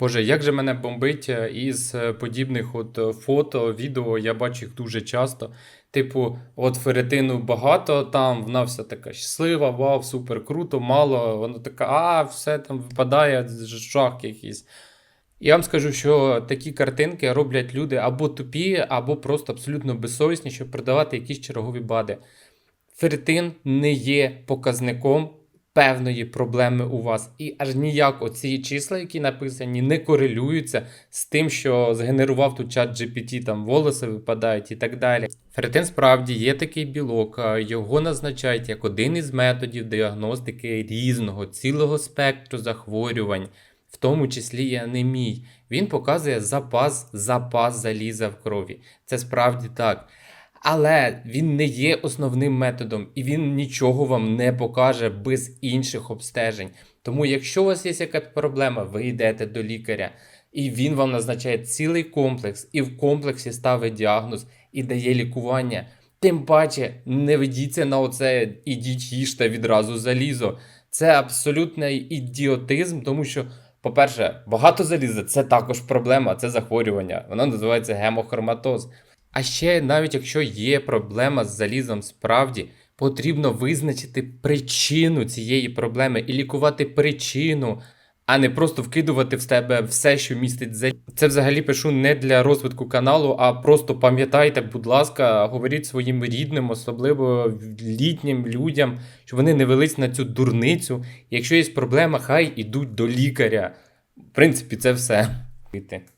Боже, як же мене бомбить е, із е, подібних от е, фото, відео, я бачу їх дуже часто. Типу, от феретину багато, там вона вся така щаслива, вау, супер круто, мало. Вона така, а, все там випадає, жах якийсь. Я вам скажу, що такі картинки роблять люди або тупі, або просто абсолютно безсовісні, щоб продавати якісь чергові бади. Ферритин не є показником певної проблеми у вас. І аж ніяк оці числа, які написані, не корелюються з тим, що згенерував тут чат GPT, там волоси випадають і так далі. Ферритин справді є такий білок, його назначають як один із методів діагностики різного цілого спектру захворювань, в тому числі і анемій. Він показує запас, запас заліза в крові. Це справді так. Але він не є основним методом, і він нічого вам не покаже без інших обстежень. Тому, якщо у вас є якась проблема, ви йдете до лікаря, і він вам назначає цілий комплекс, і в комплексі ставить діагноз і дає лікування. Тим паче, не ведіться на оце ідіть їжте відразу залізо. Це абсолютний ідіотизм, тому що, по-перше, багато заліза це також проблема, це захворювання. Воно називається гемохроматоз. А ще навіть якщо є проблема з залізом, справді потрібно визначити причину цієї проблеми і лікувати причину, а не просто вкидувати в себе все, що містить залізо. Це взагалі пишу не для розвитку каналу, а просто пам'ятайте, будь ласка, говоріть своїм рідним, особливо літнім людям, щоб вони не велись на цю дурницю. Якщо є проблема, хай ідуть до лікаря. В принципі, це все.